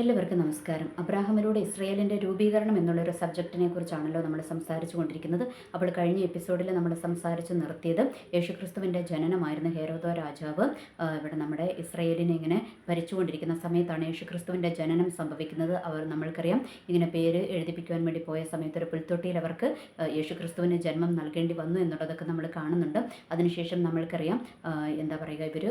എല്ലാവർക്കും നമസ്കാരം. അബ്രാഹമിലൂടെ ഇസ്രയേലിന്റെ രൂപീകരണം എന്നുള്ളൊരു സബ്ജക്റ്റിനെ കുറിച്ചാണല്ലോ നമ്മൾ സംസാരിച്ചു കൊണ്ടിരിക്കുന്നത് അപ്പോൾ കഴിഞ്ഞ എപ്പിസോഡിൽ നമ്മൾ സംസാരിച്ച് നിർത്തിയത് യേശുക്രിസ്തുവിന്റെ ജനനമായിരുന്നു ഹേരോദോ രാജാവ് ഇവിടെ നമ്മുടെ ഇസ്രയേലിനെ ഇങ്ങനെ ഭരിച്ചുകൊണ്ടിരിക്കുന്ന സമയത്താണ് യേശുക്രിസ്തുവിന്റെ ജനനം സംഭവിക്കുന്നത്. അവർ നമ്മൾക്കറിയാം ഇങ്ങനെ പേര് എഴുതിപ്പിക്കുവാൻ വേണ്ടി പോയ സമയത്ത് ഒരു പുൽത്തൊട്ടിയിൽ അവർക്ക് യേശുക്രിസ്തുവിന് ജന്മം നൽകേണ്ടി വന്നു എന്നുള്ളതൊക്കെ നമ്മൾ കാണുന്നുണ്ട്. അതിനുശേഷം നമ്മൾക്കറിയാം എന്താ പറയുക ഇവർ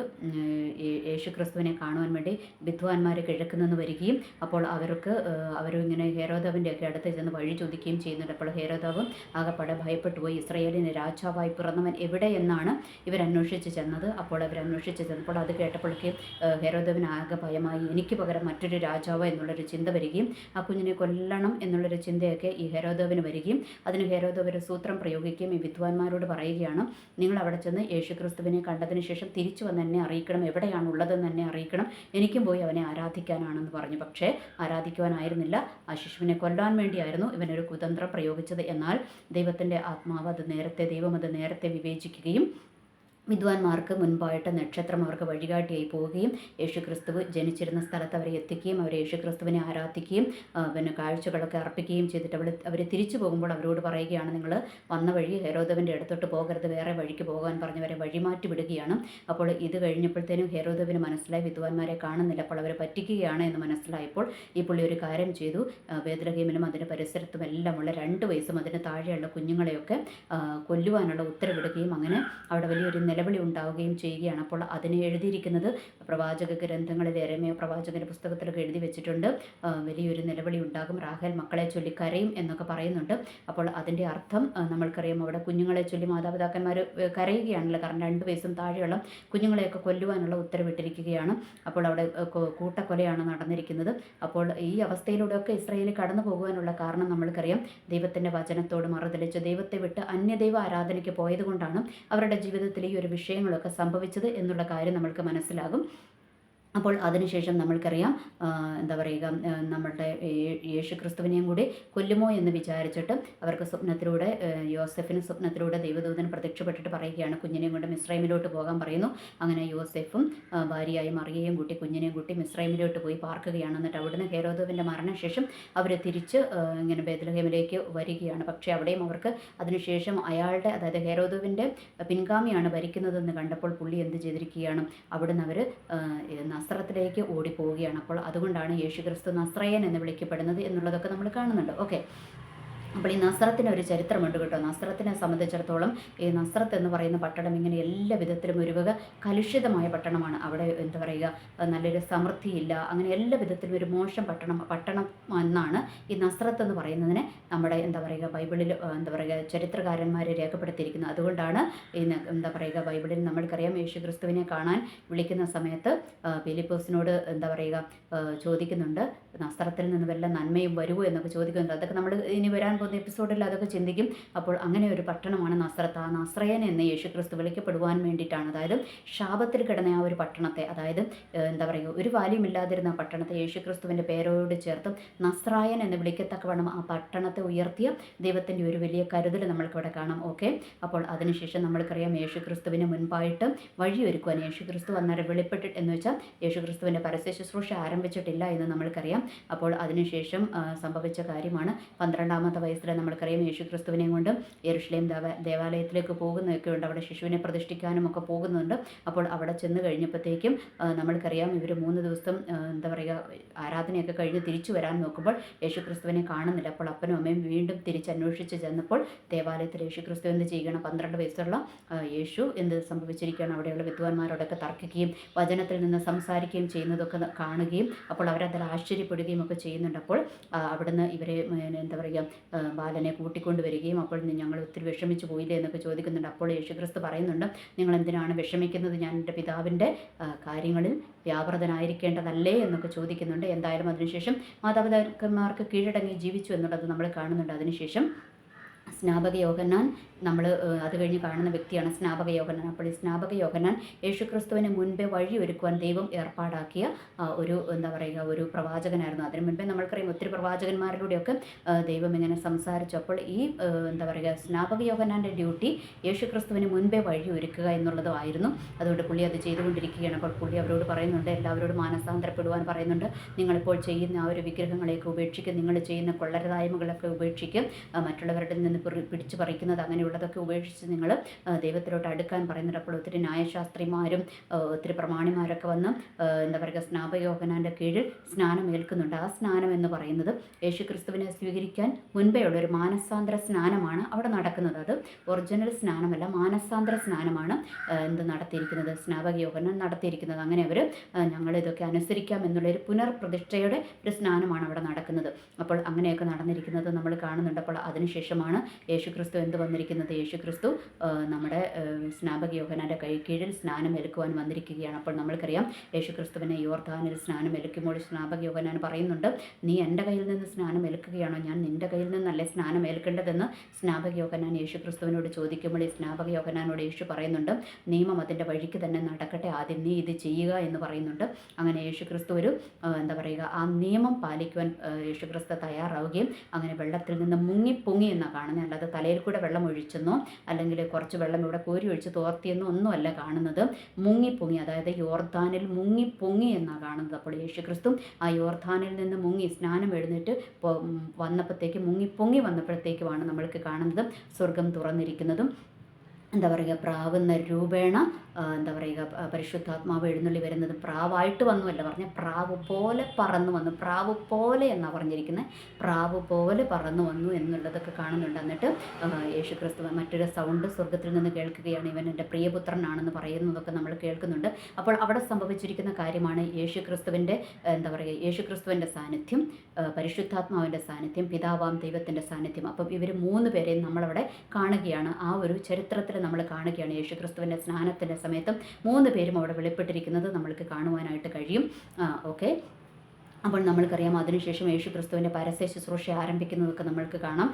യേശുക്രിസ്തുവിനെ കാണുവാൻ വേണ്ടി വിദ്വാൻമാർ കിഴക്കുന്നു നിന്ന് വരികയും അപ്പോൾ അവർക്ക് അവരും ഇങ്ങനെ ഹേരോദാവിന്റെ ഒക്കെ അടുത്ത് ചെന്ന് വഴി ചോദിക്കുകയും ചെയ്യുന്നുണ്ട്. അപ്പോൾ ഹേരോദാവ് ആകെപ്പാടെ ഭയപ്പെട്ടു പോയി. ഇസ്രയേലിന് രാജാവായി പിറന്നവൻ എവിടെ എന്നാണ് ഇവർ അന്വേഷിച്ച് ചെന്നത്. അപ്പോൾ അവരന്വേഷിച്ച് ചെന്നപ്പോൾ അത് കേട്ടപ്പോഴേക്കും ഹേരോദാവിന് ആകെ ഭയമായി. എനിക്ക് പകരം മറ്റൊരു രാജാവ് എന്നുള്ളൊരു ചിന്ത വരികയും ആ കുഞ്ഞിനെ കൊല്ലണം എന്നുള്ളൊരു ചിന്തയൊക്കെ ഈ ഹേരോദാവിന് വരികയും അതിന് ഹേരോദാവ് ഒരു സൂത്രം പ്രയോഗിക്കുകയും ഈ വിദ്വാൻമാരോട് പറയുകയാണ് നിങ്ങൾ അവിടെ ചെന്ന് യേശുക്രിസ്തുവിനെ കണ്ടതിന് ശേഷം തിരിച്ചു വന്ന് എന്നെ അറിയിക്കണം. എവിടെയാണ് ഉള്ളതെന്ന് എന്നെ അറിയിക്കണം. എനിക്കും പോയി അവനെ ആരാധിക്കാനാണെന്ന് പറഞ്ഞു പക്ഷേ ആരാധിക്കുവാനായിരുന്നില്ല. ആ ശിശുവിനെ കൊല്ലാൻ വേണ്ടിയായിരുന്നു ഇവനൊരു കുതന്ത്രം പ്രയോഗിച്ചത്. എന്നാൽ ദൈവത്തിന്റെ ആത്മാവ് അത് നേരത്തെ ദൈവം അത് നേരത്തെ വിവേചിക്കുകയും വിദ്വാൻമാർക്ക് മുൻപായിട്ട് നക്ഷത്രം അവർക്ക് വഴികാട്ടിയായി പോവുകയും യേശുക്രിസ്തു ജനിച്ചിരുന്ന സ്ഥലത്ത് അവരെ എത്തിക്കുകയും അവർ യേശുക്രിസ്തുവിനെ ആരാധിക്കുകയും പിന്നെ കാഴ്ചകളൊക്കെ അർപ്പിക്കുകയും ചെയ്തിട്ട് അവൾ അവർ തിരിച്ചു പോകുമ്പോൾ അവരോട് പറയുകയാണ് നിങ്ങൾ വന്ന വഴി ഹെരോദവിന്റെ അടുത്തോട്ട് പോകരുത് വേറെ വഴിക്ക് പോകാൻ പറഞ്ഞവരെ വഴിമാറ്റി വിടുകയാണ്. അപ്പോൾ ഇത് കഴിഞ്ഞപ്പോഴത്തേനും ഹെരോദവിന് മനസ്സിലായി വിദ്വാൻമാരെ കാണുന്നില്ല അപ്പോൾ അവരെ പറ്റിക്കുകയാണ് എന്ന് മനസ്സിലായപ്പോൾ ഈ പുള്ളി ഒരു കാര്യം ചെയ്തു. വേദലഹീമിനും അതിന്റെ പരിസരത്തും എല്ലാമുള്ള രണ്ട് വയസ്സും അതിന് താഴെയുള്ള കുഞ്ഞുങ്ങളെയൊക്കെ കൊല്ലുവാനുള്ള ഉത്തരവിടുകയും അങ്ങനെ അവിടെ വലിയൊരു നിലവിളി ഉണ്ടാവുകയും ചെയ്യുകയാണ്. അപ്പോൾ അതിനെ എഴുതിയിരിക്കുന്നത് പ്രവാചക ഗ്രന്ഥങ്ങളിൽ എരമയ പ്രവാചകന്റെ പുസ്തകത്തിലൊക്കെ എഴുതി വെച്ചിട്ടുണ്ട്. വലിയൊരു നിലവിളി ഉണ്ടാകും. റാഹേൽ മക്കളെ ചൊല്ലിക്കരയും എന്നൊക്കെ പറയുന്നുണ്ട്. അപ്പോൾ അതിന്റെ അർത്ഥം നമ്മൾക്കറിയാം അവിടെ കുഞ്ഞുങ്ങളെ ചൊല്ലി മാതാപിതാക്കന്മാർ കരയുകയാണല്ലോ. കാരണം രണ്ട് വയസ്സും താഴെയുള്ള കുഞ്ഞുങ്ങളെയൊക്കെ കൊല്ലുവാനുള്ള ഉത്തരവിട്ടിരിക്കുകയാണ്. അപ്പോൾ അവിടെ കൂട്ടക്കൊലയാണ് നടന്നിരിക്കുന്നത്. അപ്പോൾ ഈ അവസ്ഥയിലൂടെയൊക്കെ ഇസ്രയേലിൽ കടന്നു പോകുവാനുള്ള കാരണം നമ്മൾക്കറിയാം. ദൈവത്തിന്റെ വചനത്തോട് മറുതലിച്ച് ദൈവത്തെ വിട്ട് അന്യദൈവ ആരാധനയ്ക്ക് പോയതുകൊണ്ടാണ് അവരുടെ ജീവിതത്തിൽ ഈ ഒരു വിഷയങ്ങളൊക്കെ സംഭവിച്ചത് എന്നുള്ള കാര്യം നമ്മൾക്ക് മനസ്സിലാകും. അപ്പോൾ അതിനുശേഷം നമ്മൾക്കറിയാം എന്താ പറയുക നമ്മളുടെ യേശു ക്രിസ്തുവിനെയും കൂടി കൊല്ലുമോ എന്ന് വിചാരിച്ചിട്ട് അവർക്ക് സ്വപ്നത്തിലൂടെ യോസെഫിന് സ്വപ്നത്തിലൂടെ ദൈവദൂതൻ പ്രത്യക്ഷപ്പെട്ടിട്ട് പറയുകയാണ്. കുഞ്ഞിനെയും കൊണ്ട് മിസ്രൈമിലോട്ട് പോകാൻ പറയുന്നു. അങ്ങനെ യോസെഫും ഭാര്യയായ മറിയയും കൂട്ടി കുഞ്ഞിനെയും കൂട്ടി മിസ്രൈമിലോട്ട് പോയി പാർക്കുകയാണ്. എന്നിട്ട് അവിടുന്ന് ഹേരോദവിന്റെ മരണശേഷം അവർ തിരിച്ച് ഇങ്ങനെ ബേദലഹേമിലേക്ക് വരികയാണ്. പക്ഷേ അവിടെയും അവർക്ക് അതിനുശേഷം അയാളുടെ അതായത് ഹേരോദവിന്റെ പിൻഗാമിയാണ് ഭരിക്കുന്നതെന്ന് കണ്ടപ്പോൾ പുള്ളി എന്ത് ചെയ്തിരിക്കുകയാണ്? അവിടുന്ന് അവർ നസ്രത്തിലേക്ക് ഓടിപ്പോവുകയാണ്. അപ്പോൾ അതുകൊണ്ടാണ് യേശു ക്രിസ്തു നസ്രയൻ എന്ന് വിളിക്കപ്പെടുന്നത് എന്നുള്ളതൊക്കെ നമ്മൾ കാണുന്നുണ്ട്. ഓക്കെ അപ്പോൾ ഈ നസ്രത്തിന് ഒരു ചരിത്രമുണ്ട് കേട്ടോ. നസ്രത്തിനെ സംബന്ധിച്ചിടത്തോളം ഈ നസ്രത്ത് എന്ന് പറയുന്ന പട്ടണം ഇങ്ങനെ എല്ലാ വിധത്തിലും ഒരു വക കലുഷിതമായ പട്ടണമാണ്. അവിടെ എന്താ പറയുക നല്ലൊരു സമൃദ്ധിയില്ല. അങ്ങനെ എല്ലാ വിധത്തിലും ഒരു മോശം പട്ടണം പട്ടണം എന്നാണ് ഈ നസ്രത്ത് എന്ന് പറയുന്നതിനെ നമ്മുടെ എന്താ പറയുക ബൈബിളിൽ എന്താ പറയുക ചരിത്രകാരന്മാർ രേഖപ്പെടുത്തിയിരിക്കുന്നത്. അതുകൊണ്ടാണ് ഈ എന്താ പറയുക ബൈബിളിൽ നമ്മൾക്കറിയാം യേശു ക്രിസ്തുവിനെ കാണാൻ വിളിക്കുന്ന സമയത്ത് ഫിലിപ്പോസിനോട് എന്താ പറയുക ചോദിക്കുന്നുണ്ട് നസ്രത്തിൽ നിന്ന് വല്ല നന്മയും വരുമോ എന്നൊക്കെ ചോദിക്കുന്നുണ്ട്. അതൊക്കെ നമ്മൾ ഇനി വരാൻ പോകുന്ന എപ്പിസോഡിൽ അതൊക്കെ ചിന്തിക്കും. അപ്പോൾ അങ്ങനെ ഒരു പട്ടണമാണ് നസ്രത്ത്. ആ നസ്രയൻ എന്ന് യേശു ക്രിസ്തു വിളിക്കപ്പെടുവാൻ വേണ്ടിയിട്ടാണ്. അതായത് ശാപത്തിൽ കിടന്ന ആ ഒരു പട്ടണത്തെ അതായത് എന്താ പറയുക ഒരു വാല്യമില്ലാതിരുന്ന പട്ടണത്തെ യേശു ക്രിസ്തുവിന്റെ പേരോട് ചേർത്ത് നസ്രായൻ എന്ന് വിളിക്കത്തക്കവണ്ണം ആ പട്ടണത്തെ ഉയർത്തിയ ദൈവത്തിന്റെ ഒരു വലിയ കരുതൽ നമ്മൾക്കിവിടെ കാണാം. ഓക്കെ? അപ്പോൾ അതിനുശേഷം നമ്മൾക്കറിയാം യേശു ക്രിസ്തുവിന് മുൻപായിട്ട് വഴിയൊരുക്കുവാൻ യേശു ക്രിസ്തു അന്നേരം വെളിപ്പെട്ടിട്ട് എന്ന് വെച്ചാൽ യേശു ക്രിസ്തുവിന്റെ പരസ്യ ശുശ്രൂഷ ആരംഭിച്ചിട്ടില്ല എന്ന് നമ്മൾക്കറിയാം. അപ്പോൾ അതിനുശേഷം സംഭവിച്ച കാര്യമാണ് പന്ത്രണ്ടാമത്തെ വയസ്സിൽ നമ്മൾക്കറിയാം. യേശു ക്രിസ്തുവിനെയും കൊണ്ട് യരുഷലേം ദേവ ദേവാലയത്തിലേക്ക് പോകുന്നതൊക്കെ ഉണ്ട്. അവിടെ ശിശുവിനെ പ്രതിഷ്ഠിക്കാനും ഒക്കെ പോകുന്നുണ്ട്. അപ്പോൾ അവിടെ ചെന്ന് കഴിഞ്ഞപ്പോഴത്തേക്കും നമ്മൾക്കറിയാം ഇവർ മൂന്ന് ദിവസം എന്താ പറയുക ആരാധനയൊക്കെ കഴിഞ്ഞ് തിരിച്ചു വരാൻ നോക്കുമ്പോൾ യേശു ക്രിസ്തുവിനെ കാണുന്നില്ല. അപ്പോൾ അപ്പനും അമ്മയും വീണ്ടും തിരിച്ചന്വേഷിച്ച് ചെന്നപ്പോൾ ദേവാലയത്തിൽ യേശു ക്രിസ്തു എന്ത് ചെയ്യണം പന്ത്രണ്ട് വയസ്സുള്ള യേശു എന്ത് സംഭവിച്ചിരിക്കുകയാണ്? അവിടെയുള്ള വിദ്വാൻമാരോടൊക്കെ തർക്കിക്കുകയും വചനത്തിൽ നിന്ന് സംസാരിക്കുകയും ചെയ്യുന്നതൊക്കെ കാണുകയും അപ്പോൾ അവരതിൽ ആശ്ചര്യപ്പെടുകയും ഒക്കെ ചെയ്യുന്നുണ്ട്. അപ്പോൾ അവിടുന്ന് ഇവരെ എന്താ പറയുക ബാലനെ കൂട്ടിക്കൊണ്ട് വരികയും അപ്പോൾ ഞങ്ങൾ ഒത്തിരി വിഷമിച്ചു പോയില്ലേ എന്നൊക്കെ ചോദിക്കുന്നുണ്ട്. അപ്പോൾ യേശുക്രിസ്തു പറയുന്നുണ്ട് നിങ്ങൾ എന്തിനാണ് വിഷമിക്കുന്നത്? ഞാൻ എന്റെ പിതാവിന്റെ കാര്യങ്ങളിൽ വ്യാപൃതനായിരിക്കേണ്ടതല്ലേ? എന്നൊക്കെ ചോദിക്കുന്നുണ്ട്. എന്തായാലും അതിനുശേഷം മാതാപിതാക്കന്മാർക്ക് കീഴടങ്ങി ജീവിച്ചു എന്നുള്ളത് നമ്മൾ കാണുന്നുണ്ട്. അതിനുശേഷം സ്നാപക യോഹന്നാൻ നമ്മൾ അത് കഴിഞ്ഞ് കാണുന്ന വ്യക്തിയാണ് സ്നാപക യോഹന്നാൻ അപ്പോൾ ഈ സ്നാപക യോഹന്നാൻ യേശുക്രിസ്തുവിന് മുൻപേ വഴി ഒരുക്കുവാൻ ദൈവം ഏർപ്പാടാക്കിയ ഒരു എന്താ പറയുക ഒരു പ്രവാചകനായിരുന്നു. അതിനു മുൻപേ നമ്മൾക്കറിയാം ഒത്തിരി പ്രവാചകന്മാരിലൂടെയൊക്കെ ദൈവം ഇങ്ങനെ സംസാരിച്ചു. അപ്പോൾ ഈ എന്താ പറയുക സ്നാപക യോഗനാന്റെ ഡ്യൂട്ടി യേശുക്രിസ്തുവിന് മുൻപേ വഴി ഒരുക്കുക എന്നുള്ളതുമായിരുന്നു അതുകൊണ്ട് പുള്ളി അത് ചെയ്തുകൊണ്ടിരിക്കുകയാണ്. അപ്പോൾ പുള്ളി അവരോട് പറയുന്നുണ്ട് എല്ലാവരോടും മാനസാന്തരപ്പെടുവാൻ പറയുന്നുണ്ട്. നിങ്ങളിപ്പോൾ ചെയ്യുന്ന ആ ഒരു വിഗ്രഹങ്ങളെയൊക്കെ ഉപേക്ഷിക്കും. നിങ്ങൾ ചെയ്യുന്ന കൊള്ളരതായ്മകളൊക്കെ ഉപേക്ഷിക്കും. മറ്റുള്ളവരുടെ നിന്ന് പിടിച്ചു പറിക്കുന്നത് അങ്ങനെയുള്ളതൊക്കെ ഉപേക്ഷിച്ച് നിങ്ങൾ ദൈവത്തിലോട്ട് അടുക്കാൻ പറയുന്നുണ്ട്. അപ്പോൾ ഒത്തിരി ന്യായശാസ്ത്രിമാരും ഒത്തിരി പ്രമാണിമാരൊക്കെ വന്ന് എന്താ പറയുക സ്നാപയോഹനാന്റെ കീഴിൽ സ്നാനം ഏൽക്കുന്നുണ്ട് ആ സ്നാനം എന്ന് പറയുന്നത് യേശു ക്രിസ്തുവിനെ സ്വീകരിക്കാൻ മുൻപേ ഉള്ള ഒരു മാനസാന്തര സ്നാനമാണ് അവിടെ നടക്കുന്നത്. അത് ഒറിജിനൽ സ്നാനമല്ല മാനസാന്തര സ്നാനമാണ് എന്ത് നടത്തിയിരിക്കുന്നത് സ്നാപകയോഗനം നടത്തിയിരിക്കുന്നത്. അങ്ങനെ അവർ ഞങ്ങൾ ഇതൊക്കെ അനുസരിക്കാം എന്നുള്ള ഒരു പുനർപ്രതിഷ്ഠയുടെ ഒരു സ്നാനമാണ് അവിടെ നടക്കുന്നത്. അപ്പോൾ അങ്ങനെയൊക്കെ നടന്നിരിക്കുന്നത് നമ്മൾ കാണുന്നുണ്ട്. അപ്പോൾ അതിനുശേഷമാണ് യേശുക്രിസ്തു എന്ത് വന്നിരിക്കുന്നത്? യേശുക്രിസ്തു നമ്മുടെ സ്നാപക യോഹനാന്റെ കൈ കീഴിൽ സ്നാനം എടുക്കുവാൻ വന്നിരിക്കുകയാണ്. അപ്പോൾ നമ്മൾക്കറിയാം യേശുക്രിസ്തുവിനെ യോർദ്ധാനിൽ സ്നാനം എടുക്കുമ്പോൾ സ്നാപക യോഹനാൻ പറയുന്നുണ്ട് നീ എന്റെ കയ്യിൽ നിന്ന് സ്നാനം എടുക്കുകയാണോ ഞാൻ നിന്റെ കയ്യിൽ നിന്നല്ലേ സ്നാനം ഏൽക്കേണ്ടതെന്ന്? സ്നാപക യോഹനാൻ യേശുക്രിസ്തുവിനോട് ചോദിക്കുമ്പോൾ ഈ സ്നാപക യോഹനാനോട് യേശു പറയുന്നുണ്ട് നിയമം അതിന്റെ വഴിക്ക് തന്നെ നടക്കട്ടെ ആദ്യം നീ ഇത് ചെയ്യുക എന്ന് പറയുന്നുണ്ട്. അങ്ങനെ യേശുക്രിസ്തു ഒരു എന്താ പറയുക ആ നിയമം പാലിക്കുവാൻ യേശുക്രിസ്തു തയ്യാറാവുകയും അങ്ങനെ വെള്ളത്തിൽ നിന്ന് മുങ്ങിപ്പൊങ്ങി എന്നാണ് കാണുന്നത്. അല്ലാതെ തലയിൽ കൂടെ വെള്ളം ഒഴിച്ചെന്നോ അല്ലെങ്കിൽ കുറച്ച് വെള്ളം ഇവിടെ കോരി ഒഴിച്ച് തോർത്തിയെന്നോ ഒന്നുമല്ല കാണുന്നത്. മുങ്ങിപ്പൊങ്ങി അതായത് യോർദാനിൽ മുങ്ങിപ്പൊങ്ങി എന്നാണ് കാണുന്നത്. അപ്പോൾ യേശുക്രിസ്തു ആ യോർദാനിൽ നിന്ന് മുങ്ങി സ്നാനം എഴുന്നേറ്റ് വന്നപ്പോഴത്തേക്ക് മുങ്ങിപ്പൊങ്ങി വന്നപ്പോഴത്തേക്കുമാണ് നമ്മൾക്ക് കാണുന്നത് സ്വർഗം തുറന്നിരിക്കുന്നതും. എന്താ പറയുക? പ്രാവുന്ന രൂപേണ എന്താ പറയുക പരിശുദ്ധാത്മാവ് എഴുന്നള്ളി വരുന്നത് പ്രാവായിട്ട് വന്നുമല്ല പറഞ്ഞ പ്രാവ് പോലെ പറന്നു വന്നു. പ്രാവ് പോലെ എന്നാണ് പറഞ്ഞിരിക്കുന്നത് പ്രാവ് പോലെ പറന്നു വന്നു എന്നുള്ളതൊക്കെ കാണുന്നുണ്ട്. എന്നിട്ട് യേശു ക്രിസ്തു മറ്റൊരു സൗണ്ട് സ്വർഗത്തിൽ നിന്ന് കേൾക്കുകയാണ്. ഇവൻ എന്റെ പ്രിയപുത്രനാണെന്ന് പറയുന്നതൊക്കെ നമ്മൾ കേൾക്കുന്നുണ്ട്. അപ്പോൾ അവിടെ സംഭവിച്ചിരിക്കുന്ന കാര്യമാണ് യേശു ക്രിസ്തുവിന്റെ എന്താ പറയുക യേശു ക്രിസ്തുവിന്റെ സാന്നിധ്യം പരിശുദ്ധാത്മാവിന്റെ സാന്നിധ്യം പിതാവാം ദൈവത്തിന്റെ സാന്നിധ്യം. അപ്പം ഇവർ മൂന്ന് പേരെയും നമ്മളവിടെ കാണുകയാണ്. ആ ഒരു ചരിത്രത്തിൽ നമ്മൾ കാണുകയാണ് യേശു ക്രിസ്തുവിന്റെ സ്നാനത്തിന്റെ സമയത്തും മൂന്ന് പേരും അവിടെ വെളിപ്പെട്ടിരിക്കുന്നത് നമ്മൾക്ക് കാണുവാനായിട്ട് കഴിയും. ഓക്കെ. അപ്പോൾ നമ്മൾക്കറിയാം അതിനുശേഷം യേശു ക്രിസ്തുവിന്റെ പരസ്യ ശുശ്രൂഷ ആരംഭിക്കുന്നതൊക്കെ നമ്മൾക്ക് കാണാം.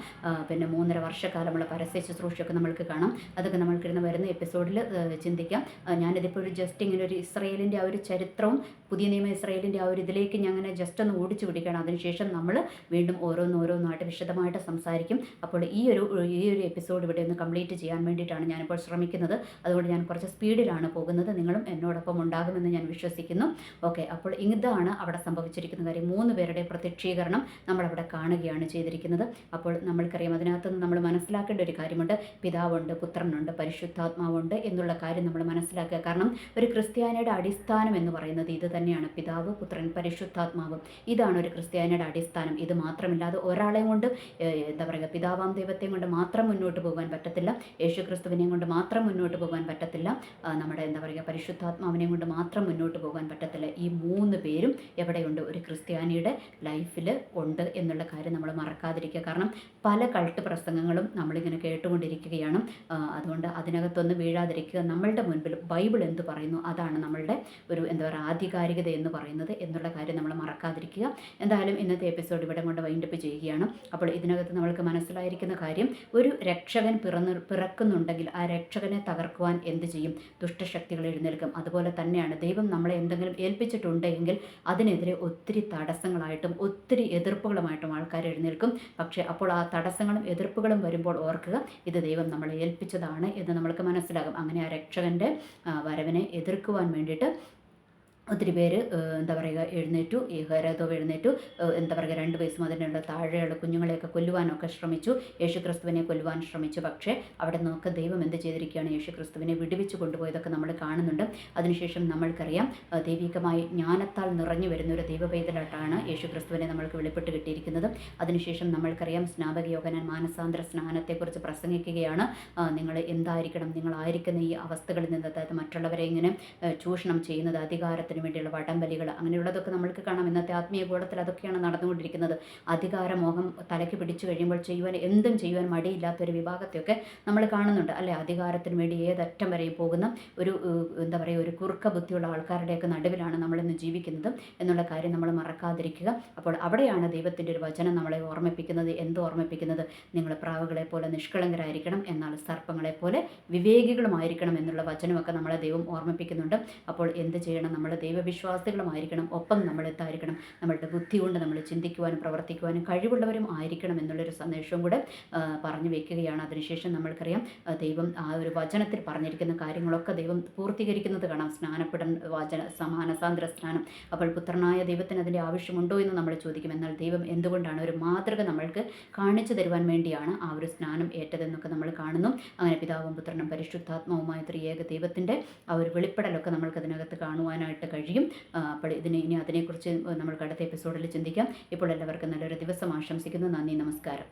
പിന്നെ മൂന്നര വർഷക്കാലമുള്ള പരസ്യ ശുശ്രൂഷയൊക്കെ നമ്മൾക്ക് കാണാം. അതൊക്കെ നമ്മൾക്കിരുന്ന് വരുന്ന എപ്പിസോഡിൽ ചിന്തിക്കാം. ഞാനിതിപ്പോൾ ഒരു ജസ്റ്റ് ഇങ്ങനെ ഒരു ഇസ്രയേലിന്റെ ആ ഒരു ചരിത്രവും പുതിയ നിയമ ഇസ്രയേലിന്റെ ആ ഒരു ഇതിലേക്ക് ഞാൻ അങ്ങനെ ജസ്റ്റ് ഒന്ന് ഓടിച്ചു പിടിക്കണം അതിനുശേഷം നമ്മൾ വീണ്ടും ഓരോന്നോരോന്നായിട്ട് വിശദമായിട്ട് സംസാരിക്കും. അപ്പോൾ ഈ ഒരു ഈ ഒരു എപ്പിസോഡ് ഇവിടെ ഒന്ന് കംപ്ലീറ്റ് ചെയ്യാൻ വേണ്ടിയിട്ടാണ് ഞാനിപ്പോൾ ശ്രമിക്കുന്നത്. അതുകൊണ്ട് ഞാൻ കുറച്ച് സ്പീഡിലാണ് പോകുന്നത്. നിങ്ങളും എന്നോടൊപ്പം ഉണ്ടാകുമെന്ന് ഞാൻ വിശ്വസിക്കുന്നു. ഓക്കെ അപ്പോൾ ഇതാണ് അവിടെ സംഭവിച്ചിരിക്കുന്നത്. കാര്യം മൂന്ന് പേരുടെ പ്രത്യക്ഷീകരണം നമ്മളവിടെ കാണുകയാണ് ചെയ്തിരിക്കുന്നത്. അപ്പോൾ നമ്മൾക്കറിയാം അതിനകത്ത് നിന്ന് നമ്മൾ മനസ്സിലാക്കേണ്ട ഒരു കാര്യമുണ്ട്. പിതാവുണ്ട് പുത്രനുണ്ട് പരിശുദ്ധാത്മാവുണ്ട് എന്നുള്ള കാര്യം നമ്മൾ മനസ്സിലാക്കുക. കാരണം ഒരു ക്രിസ്ത്യാനിയുടെ അടിസ്ഥാനം എന്ന് പറയുന്നത് ഇത് തന്നെയാണ്. പിതാവ് പുത്രൻ പരിശുദ്ധാത്മാവ്. ഇതാണ് ഒരു ക്രിസ്ത്യാനിയുടെ അടിസ്ഥാനം. ഇത് മാത്രമില്ലാതെ ഒരാളെയും കൊണ്ട് എന്താ പറയുക പിതാവാം ദൈവത്തെയും കൊണ്ട് മാത്രം മുന്നോട്ട് പോകാൻ പറ്റത്തില്ല. യേശു ക്രിസ്തുവിനെയും കൊണ്ട് മാത്രം മുന്നോട്ട് പോകാൻ പറ്റത്തില്ല. നമ്മുടെ എന്താ പറയുക പരിശുദ്ധാത്മാവിനെയും കൊണ്ട് മാത്രം മുന്നോട്ട് പോകാൻ പറ്റത്തില്ല. ഈ മൂന്ന് പേരും എവിടെയുണ്ട്? ഒരു ക്രിസ്ത്യാനിയുടെ ലൈഫിൽ ഉണ്ട് എന്നുള്ള കാര്യം നമ്മൾ മറക്കാതിരിക്കുക. കാരണം പല കൾട്ട് പ്രസംഗങ്ങളും നമ്മളിങ്ങനെ കേട്ടുകൊണ്ടിരിക്കുകയാണ്. അതുകൊണ്ട് അതിനകത്തൊന്ന് വീഴാതിരിക്കുക. നമ്മളുടെ മുൻപിൽ ബൈബിൾ എന്ത് പറയുന്നു? അതാണ് നമ്മളുടെ ഒരു എന്താ പറയുക ആധികാരികത എന്ന് പറയുന്നത് എന്നുള്ള കാര്യം നമ്മൾ മറക്കാതിരിക്കുക. എന്തായാലും ഇന്നത്തെ എപ്പിസോഡ് ഇവിടെ കൊണ്ട് വൈൻഡപ്പ് ചെയ്യുകയാണ്. അപ്പോൾ ഇതിനകത്ത് നമ്മൾക്ക് മനസ്സിലായിരിക്കുന്ന കാര്യം ഒരു രക്ഷകൻ പിറന്നു പിറക്കുന്നുണ്ടെങ്കിൽ ആ രക്ഷകനെ തകർക്കുവാൻ എന്ത് ചെയ്യും? ദുഷ്ടശക്തികൾ എഴുന്നേൽക്കും. അതുപോലെ തന്നെയാണ് ദൈവം നമ്മളെ എന്തെങ്കിലും ഏൽപ്പിച്ചിട്ടുണ്ടെങ്കിൽ അതിനെതിരെ ഒത്തിരി തടസ്സങ്ങളായിട്ടും ഒത്തിരി എതിർപ്പുകളുമായിട്ടും ആൾക്കാർ എഴുന്നേൽക്കും. പക്ഷേ അപ്പോൾ ആ തടസ്സങ്ങളും എതിർപ്പുകളും വരുമ്പോൾ ഓർക്കുക ഇത് ദൈവം നമ്മളെ ഏൽപ്പിച്ചതാണ് എന്ന് നമ്മൾക്ക് മനസ്സിലാകും. അങ്ങനെ ആ രക്ഷകന്റെ വരവിനെ എതിർക്കുവാൻ വേണ്ടിയിട്ട് ഒത്തിരി പേര് എന്താ പറയുക എഴുന്നേറ്റു ഈ എഴുന്നേറ്റു എന്താ പറയുക രണ്ട് വയസ്സ് മുതലുള്ള താഴെയുള്ള കുഞ്ഞുങ്ങളെയൊക്കെ കൊല്ലുവാനൊക്കെ ശ്രമിച്ചു. യേശുക്രിസ്തുവിനെ കൊല്ലുവാൻ ശ്രമിച്ചു. പക്ഷേ അവിടെ നിന്നൊക്കെ ദൈവം എന്ത് ചെയ്തിരിക്കുകയാണ്? യേശുക്രിസ്തുവിനെ വിടുവിച്ച് കൊണ്ടുപോയതൊക്കെ നമ്മൾ കാണുന്നുണ്ട്. അതിനുശേഷം നമ്മൾക്കറിയാം ദൈവികമായി ജ്ഞാനത്താൽ നിറഞ്ഞു വരുന്ന ഒരു ദൈവപൈതലായിട്ടാണ് യേശുക്രിസ്തുവിനെ നമ്മൾക്ക് വെളിപ്പെട്ട് കിട്ടിയിരിക്കുന്നത്. അതിനുശേഷം നമ്മൾക്കറിയാം സ്നാപക യോഗനാൻ മാനസാന്തര സ്നാനത്തെക്കുറിച്ച് പ്രസംഗിക്കുകയാണ്. നിങ്ങൾ എന്തായിരിക്കണം? നിങ്ങളായിരിക്കുന്ന ഈ അവസ്ഥകളിൽ നിന്ന് അതായത് മറ്റുള്ളവരെ ഇങ്ങനെ ചൂഷണം ചെയ്യുന്നത് അധികാരത്തിൽ അധികാരത്തിന് വേണ്ടിയുള്ള വടംവലികൾ അങ്ങനെയുള്ളതൊക്കെ നമ്മൾക്ക് കാണാം. ഇന്നത്തെ ആത്മീയ കൂടത്തിൽ അതൊക്കെയാണ് നടന്നുകൊണ്ടിരിക്കുന്നത്. അധികാരമോഹം തലയ്ക്ക് പിടിച്ചു കഴിയുമ്പോൾ ചെയ്യുവാൻ എന്തും ചെയ്യുവാൻ മടിയില്ലാത്ത ഒരു വിഭാഗത്തെയൊക്കെ നമ്മൾ കാണുന്നുണ്ട്. അല്ലെ? അധികാരത്തിന് വേണ്ടി ഏതറ്റം വരെയും പോകുന്ന ഒരു എന്താ പറയുക ഒരു കുറുക്ക ബുദ്ധിയുള്ള ആൾക്കാരുടെയൊക്കെ നടുവിലാണ് നമ്മളിന്ന് ജീവിക്കുന്നത് എന്നുള്ള കാര്യം നമ്മൾ മറക്കാതിരിക്കുക. അപ്പോൾ അവിടെയാണ് ദൈവത്തിന്റെ ഒരു വചനം നമ്മളെ ഓർമ്മിപ്പിക്കുന്നത്. എന്ത് ഓർമ്മിപ്പിക്കുന്നത്? നിങ്ങൾ പ്രാവുകളെ പോലെ നിഷ്കളങ്കരായിരിക്കണം എന്നാൽ സർപ്പങ്ങളെ പോലെ വിവേകികളുമായിരിക്കണം എന്നുള്ള വചനമൊക്കെ നമ്മളെ ദൈവം ഓർമ്മിപ്പിക്കുന്നുണ്ട്. അപ്പോൾ എന്ത് ചെയ്യണം നമ്മൾ ദൈവവിശ്വാസികളുമായിരിക്കണം. ഒപ്പം നമ്മൾ എത്തായിരിക്കണം നമ്മളുടെ ബുദ്ധി കൊണ്ട് നമ്മൾ ചിന്തിക്കുവാനും പ്രവർത്തിക്കുവാനും കഴിവുള്ളവരും ആയിരിക്കണം എന്നുള്ളൊരു സന്ദേശവും കൂടെ പറഞ്ഞു വെക്കുകയാണ്. അതിനുശേഷം നമ്മൾക്കറിയാം ദൈവം ആ ഒരു വചനത്തിൽ പറഞ്ഞിരിക്കുന്ന കാര്യങ്ങളൊക്കെ ദൈവം പൂർത്തീകരിക്കുന്നത് കാണാം. സ്നാനപ്പെടൻ വചന സമാനസാന്ദ്ര സ്നാനം. അപ്പോൾ പുത്രനായ ദൈവത്തിന് അതിന്റെ ആവശ്യമുണ്ടോ എന്ന് നമ്മൾ ചോദിക്കും. എന്നാൽ ദൈവം എന്തുകൊണ്ടാണ് ഒരു മാതൃക നമ്മൾക്ക് കാണിച്ചു തരുവാൻ വേണ്ടിയാണ് ആ ഒരു സ്നാനം ഏറ്റതെന്നൊക്കെ നമ്മൾ കാണുന്നു. അങ്ങനെ പിതാവും പുത്രനും പരിശുദ്ധാത്മാവുമായ ത്രിയേക ദൈവത്തിന്റെ ആ ഒരു വെളിപ്പെടലൊക്കെ നമ്മൾക്ക് അതിനകത്ത് കാണുവാനായിട്ട് കഴിയും. അപ്പോൾ ഇതിനെ ഇനി അതിനെക്കുറിച്ച് നമ്മൾ അടുത്ത എപ്പിസോഡിൽ ചിന്തിക്കാം. ഇപ്പോൾ എല്ലാവർക്കും നല്ലൊരു ദിവസം ആശംസിക്കുന്നു. നന്ദി നമസ്കാരം.